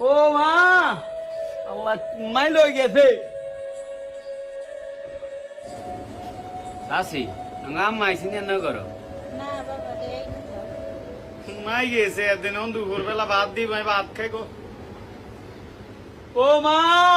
ও মা আল্লাহ মাইল হয়ে গেছে আসি নাম মাইছি না করো মাই গেছে এদিন দুপুর বেলা ভাত দিই ভাই ভাত খাই গো ও মা